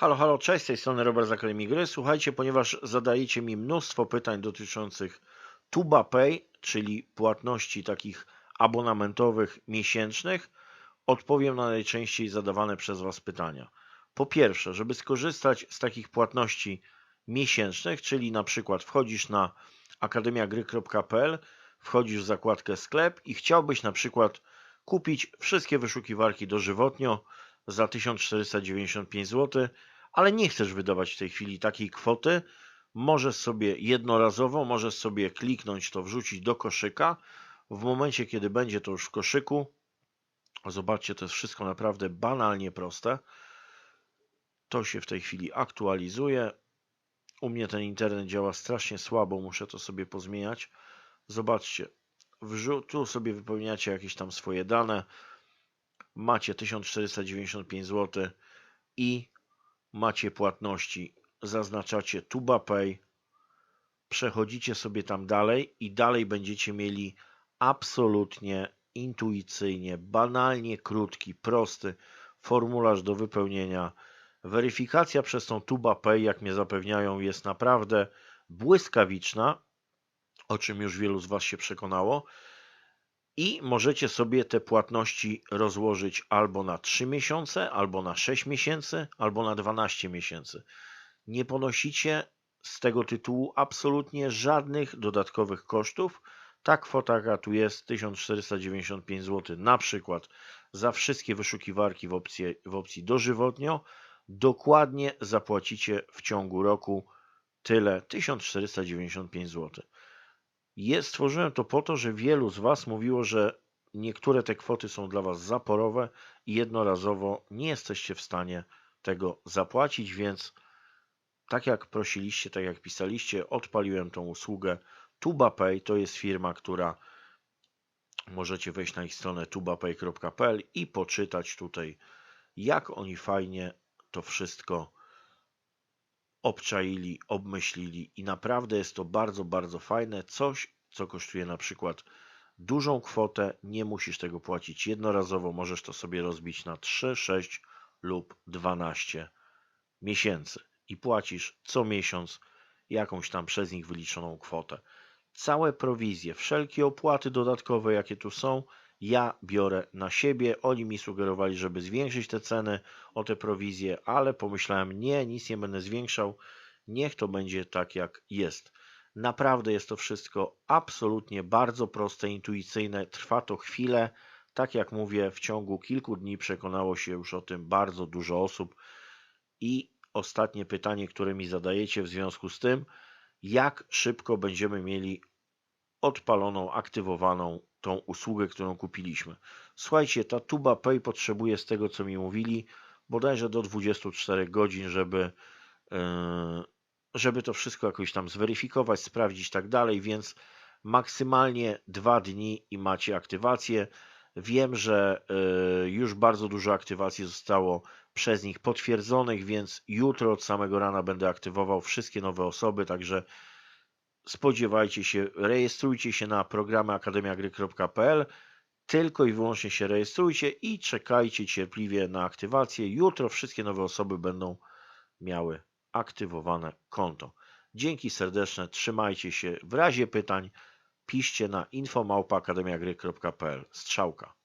Halo, halo, cześć, z tej strony Robert z Akademii Gry. Słuchajcie, ponieważ zadajecie mi mnóstwo pytań dotyczących Tuba Pay, czyli płatności takich abonamentowych miesięcznych, odpowiem na najczęściej zadawane przez Was pytania. Po pierwsze, żeby skorzystać z takich płatności miesięcznych, czyli na przykład wchodzisz na akademiagry.pl, wchodzisz w zakładkę sklep i chciałbyś na przykład kupić wszystkie wyszukiwarki dożywotnio, za 1495 zł, ale nie chcesz wydawać w tej chwili takiej kwoty, możesz sobie jednorazowo, możesz sobie kliknąć to, wrzucić do koszyka. W momencie, kiedy będzie to już w koszyku, zobaczcie, to jest wszystko naprawdę banalnie proste. To się w tej chwili aktualizuje. U mnie ten internet działa strasznie słabo, muszę to sobie pozmieniać. Zobaczcie, tu sobie wypełniacie jakieś tam swoje dane macie 1495 zł i macie płatności. Zaznaczacie TubaPay, przechodzicie sobie tam dalej i dalej będziecie mieli absolutnie intuicyjnie, banalnie krótki, prosty formularz do wypełnienia. Weryfikacja przez tą TubaPay, jak mnie zapewniają, jest naprawdę błyskawiczna, o czym już wielu z Was się przekonało i możecie sobie te płatności rozłożyć albo na 3 miesiące, albo na 6 miesięcy, albo na 12 miesięcy. Nie ponosicie z tego tytułu absolutnie żadnych dodatkowych kosztów. Ta kwota, jaka tu jest, 1495 zł, na przykład za wszystkie wyszukiwarki w opcji, w opcji dożywotnio, dokładnie zapłacicie w ciągu roku tyle 1495 zł. Jest, stworzyłem to po to, że wielu z Was mówiło, że niektóre te kwoty są dla Was zaporowe i jednorazowo nie jesteście w stanie tego zapłacić, więc tak jak prosiliście, tak jak pisaliście, odpaliłem tą usługę TubaPay. To jest firma, która możecie wejść na ich stronę tubapay.pl i poczytać tutaj, jak oni fajnie to wszystko obczaili, obmyślili i naprawdę jest to bardzo, bardzo fajne. Coś, co kosztuje na przykład dużą kwotę, nie musisz tego płacić jednorazowo, możesz to sobie rozbić na 3, 6 lub 12 miesięcy i płacisz co miesiąc jakąś tam przez nich wyliczoną kwotę. Całe prowizje, wszelkie opłaty dodatkowe, jakie tu są, ja biorę na siebie. Oni mi sugerowali, żeby zwiększyć te ceny o te prowizje, ale pomyślałem, nie, nic nie będę zwiększał. Niech to będzie tak, jak jest. Naprawdę jest to wszystko absolutnie bardzo proste, intuicyjne. Trwa to chwilę. Tak jak mówię, w ciągu kilku dni przekonało się już o tym bardzo dużo osób. I ostatnie pytanie, które mi zadajecie w związku z tym, jak szybko będziemy mieli odpaloną, aktywowaną tą usługę, którą kupiliśmy. Słuchajcie, ta tuba Pay potrzebuje z tego, co mi mówili, bodajże do 24 godzin, żeby, e, żeby to wszystko jakoś tam zweryfikować, sprawdzić tak dalej, więc maksymalnie dwa dni i macie aktywację. Wiem, że e, już bardzo dużo aktywacji zostało przez nich potwierdzonych, więc jutro od samego rana będę aktywował wszystkie nowe osoby, także spodziewajcie się, rejestrujcie się na programy akademiagry.pl, tylko i wyłącznie się rejestrujcie i czekajcie cierpliwie na aktywację. Jutro wszystkie nowe osoby będą miały aktywowane konto. Dzięki serdeczne, trzymajcie się. W razie pytań piszcie na infomałpa.akademiagry.pl. Strzałka.